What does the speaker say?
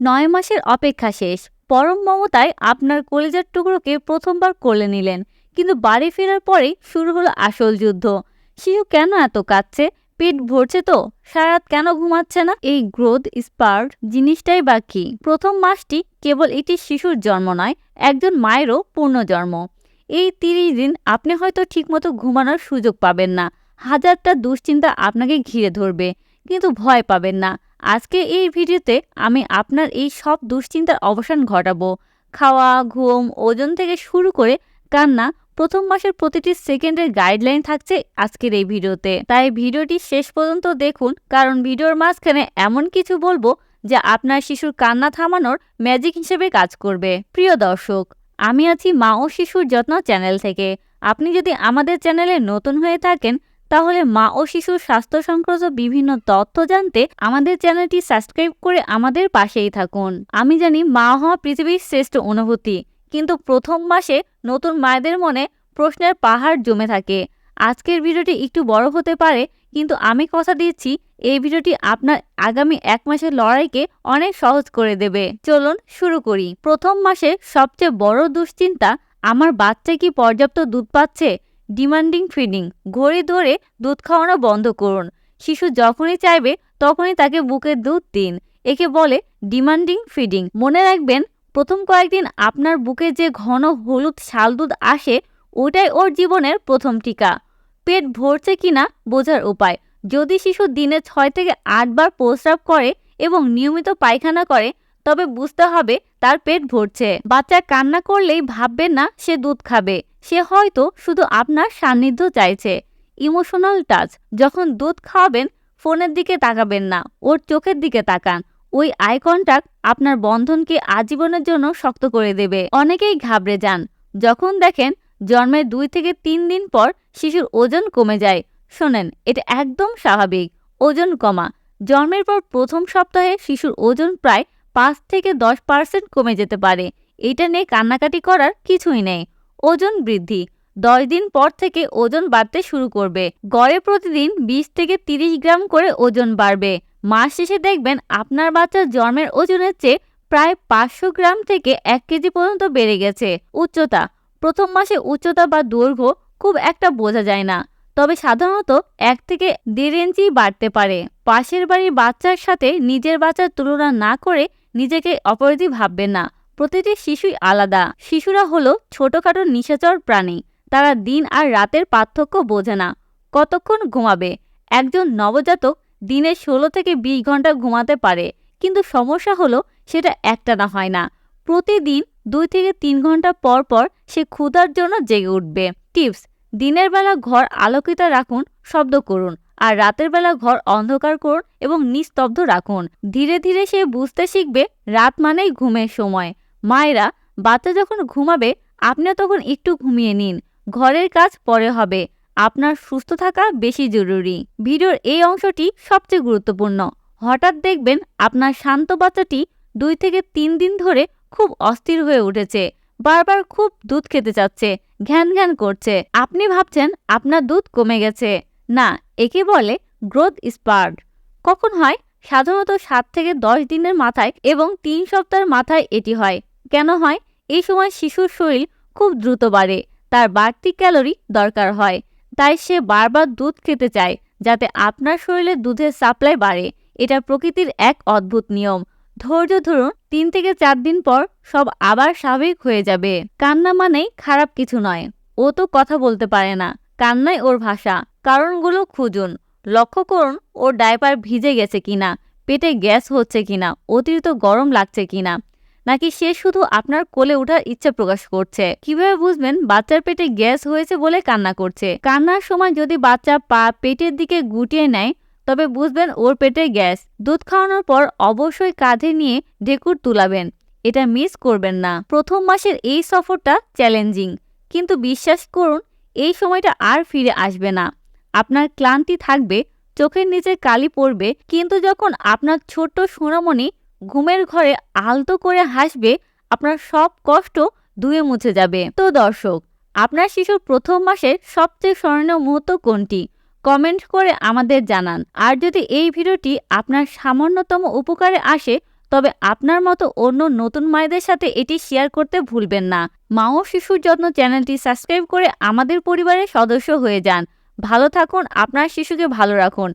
নয় মাসের অপেক্ষা শেষ। পরম মমতায় আপনার কলেজার টুকরোকে প্রথমবার কোলে নিলেন, কিন্তু বাড়ি ফেরার পরেই শুরু হলো আসল যুদ্ধ। শিশু কেন এত কাঁদছে? পেট ভরছে তো? সারাত কেন ঘুমাচ্ছে না? এই গ্রোথ স্পার্ট জিনিসটাই বা কি? প্রথম মাসটি কেবল একটি শিশুর জন্ম নয়, একজন মায়েরও পূর্ণজন্ম এই তিরিশ দিন আপনি হয়তো ঠিকমতো ঘুমানোর সুযোগ পাবেন না। হাজারটা দুশ্চিন্তা আপনাকে ঘিরে ধরবে। কিন্তু ভয় পাবেন না। আজকে এই ভিডিওতে আমি আপনার এই সব দুশ্চিন্তার অবসান ঘটাবো। খাওয়া, ঘুম, ওজন থেকে শুরু করে কান্না প্রথম মাসের প্রতিটি সেকেন্ডের গাইডলাইন থাকছে আজকের এই ভিডিওতে। তাই ভিডিওটি শেষ পর্যন্ত দেখুন, কারণ ভিডিওর মাঝখানে এমন কিছু বলব যা আপনার শিশুর কান্না থামানোর ম্যাজিক হিসেবে কাজ করবে। প্রিয় দর্শক, আমি আছি মা ও শিশুর যত্ন চ্যানেল থেকে। আপনি যদি আমাদের চ্যানেলে নতুন হয়ে থাকেন তাহলে মা ও শিশুর স্বাস্থ্য সংক্রান্ত বিভিন্ন তথ্য জানতে আমাদের চ্যানেলটি সাবস্ক্রাইব করে আমাদের পাশেই থাকুন। আমি জানি মা হওয়া পৃথিবীর শ্রেষ্ঠ অনুভূতি, কিন্তু প্রথম মাসে নতুন মায়েদের মনে প্রশ্নের পাহাড় জমে থাকে। আজকের ভিডিওটি একটু বড় হতে পারে, কিন্তু আমি কথা দিচ্ছি, এই ভিডিওটি আপনার আগামী এক মাসের লড়াইকে অনেক সহজ করে দেবে। চলুন শুরু করি। প্রথম মাসে সবচেয়ে বড় দুশ্চিন্তা, আমার বাচ্চা কি পর্যাপ্ত দুধ পাচ্ছে? ডিমান্ডিং ফিডিং, ঘড়ি ধরে দুধ খাওয়ানো বন্ধ করুন। শিশু যখনই চাইবে, তখনই তাকে বুকে দুধ দিন। একে বলে ডিমান্ডিং ফিডিং। মনে রাখবেন, প্রথম কয়েকদিন আপনার বুকে যে ঘন হলুদ শাল দুধ আসে ওটাই ওর জীবনের প্রথম টিকা। পেট ভরছে কিনা বোঝার উপায়। যদি শিশু দিনে ছয় থেকে আটবার প্রস্রাব করে এবং নিয়মিত পায়খানা করে তবে বুঝতে হবে তার পেট ভরছে। বাচ্চা কান্না করলেই ভাববেন না সে দুধ খাবে। সে হয়তো শুধু আপনার সান্নিধ্য চাইছে। ইমোশনাল টাচ, যখন দুধ খাওয়াবেন, ফোনের দিকে তাকাবেন না, ওর চোখের দিকে তাকান। ওই আই কন্ট্যাক্ট আপনার বন্ধনকে আজীবনের জন্য শক্ত করে দেবে। অনেকেই ঘাবড়ে যান। যখন দেখেন জন্মের দুই থেকে তিন দিন পর শিশুর ওজন কমে যায়, শোনেন, এটা একদম স্বাভাবিক, ওজন কমা। জন্মের পর প্রথম সপ্তাহে শিশুর ওজন প্রায় পাঁচ থেকে দশ পার্সেন্ট কমে যেতে পারে। এটা নিয়ে কান্নাকাটি করার কিছুই নেই। ওজন বৃদ্ধি। দশ দিন পর থেকে ওজন বাড়তে শুরু করবে। গড়ে প্রতিদিন বিশ থেকে তিরিশ গ্রাম করে ওজন বাড়বে। মাস শেষে দেখবেন আপনার বাচ্চার জন্মের ওজনের চেয়ে প্রায় পাঁচশো গ্রাম থেকে এক কেজি পর্যন্ত বেড়ে গেছে। উচ্চতা। প্রথম মাসে উচ্চতা বা দৈর্ঘ্য খুব একটা বোঝা যায় না। তবে সাধারণত এক থেকে দেড় ইঞ্চি বাড়তে পারে। পাশের বাড়ির বাচ্চার সাথে নিজের বাচ্চার তুলনা না করে নিজেকে অপরাধী ভাববেন না। প্রতিটি শিশুই আলাদা। শিশুরা হলো ছোটখাটো নিশাচর প্রাণী। তারা দিন আর রাতের পার্থক্য বোঝে না। কতক্ষণ ঘুমাবে? একজন নবজাতক দিনে ষোলো থেকে বিশ ঘণ্টা ঘুমাতে পারে। কিন্তু সমস্যা হলো সেটা একটানা হয় না। প্রতিদিন দুই থেকে তিন ঘণ্টা পর পর সে ক্ষুধার জন্য জেগে উঠবে। টিপস, দিনের বেলা ঘর আলোকিত রাখুন, শব্দ করুন। আর রাতের বেলা ঘর অন্ধকার করুন এবং নিস্তব্ধ রাখুন। ধীরে ধীরে সে বুঝতে শিখবে, রাত মানেই ঘুমের সময়। মায়েরা, বাচ্চা যখন ঘুমাবে, আপনিও তখন একটু ঘুমিয়ে নিন। ঘরের কাজ পরে হবে। আপনার সুস্থ থাকা বেশি জরুরি। ভিডিওর এই অংশটি সবচেয়ে গুরুত্বপূর্ণ। হঠাৎ দেখবেন আপনার শান্ত বাচ্চাটি দুই থেকে তিন দিন ধরে খুব অস্থির হয়ে উঠেছে। বারবার খুব দুধ খেতে চাচ্ছে, ঘ্যান ঘ্যান করছে। আপনি ভাবছেন আপনার দুধ কমে গেছে। না, একে বলে গ্রোথ স্পার্ট কখন হয়? সাধারণত সাত থেকে দশ দিনের মাথায় এবং তিন সপ্তাহের মাথায় এটি হয়। কেন হয়? এই সময় শিশুর শরীর খুব দ্রুত বাড়ে, তার বাড়তি ক্যালোরি দরকার হয়। তাই সে বারবার দুধ খেতে চায়, যাতে আপনার শরীরে দুধের সাপ্লাই বাড়ে। এটা প্রকৃতির এক অদ্ভুত নিয়ম। ধৈর্য ধরুন, তিন থেকে চার দিন পর সব আবার স্বাভাবিক হয়ে যাবে। কান্না মানেই খারাপ কিছু নয়। ও তো কথা বলতে পারে না। কান্নাই ওর ভাষা। কারণগুলো খুঁজুন। লক্ষ্য করুন, ওর ডায়পার ভিজে গেছে কিনা, পেটে গ্যাস হচ্ছে কিনা, অতিরিক্ত গরম লাগছে কিনা, নাকি সে শুধু আপনার কোলে ওঠার ইচ্ছা প্রকাশ করছে? কীভাবে বুঝবেন বাচ্চার পেটে গ্যাস হয়েছে বলে কান্না করছে? কান্নার সময় যদি বাচ্চা পা পেটের দিকে গুটিয়ে নেয়, তবে বুঝবেন ওর পেটে গ্যাস। দুধ খাওয়ানোর পর অবশ্যই কাঁধে নিয়ে ঢেকুর তুলাবেন, এটা মিস করবেন না। প্রথম মাসের এই সফরটা চ্যালেঞ্জিং, কিন্তু বিশ্বাস করুন, এই সময়টা আর ফিরে আসবে না। আপনার ক্লান্তি থাকবে, চোখের নিচে কালি পড়বে, কিন্তু যখন আপনার ছোট্ট সোনামণি ঘুমের ঘরে আলতো করে হাসবে, আপনার সব কষ্ট ধুয়ে মুছে যাবে। তো দর্শক, আপনার শিশুর প্রথম মাসের সবচেয়ে স্মরণীয় মুহূর্ত কোনটি? কমেন্ট করে আমাদের জানান। আর যদি এই ভিডিওটি আপনার সামান্যতম উপকারে আসে, তবে আপনার মতো অন্য নতুন মায়েদের সাথে এটি শেয়ার করতে ভুলবেন না। মা ও শিশুর যত্ন চ্যানেলটি সাবস্ক্রাইব করে আমাদের পরিবারের সদস্য হয়ে যান। ভালো থাকুন আপনার শিশুকে ভালো রাখুন।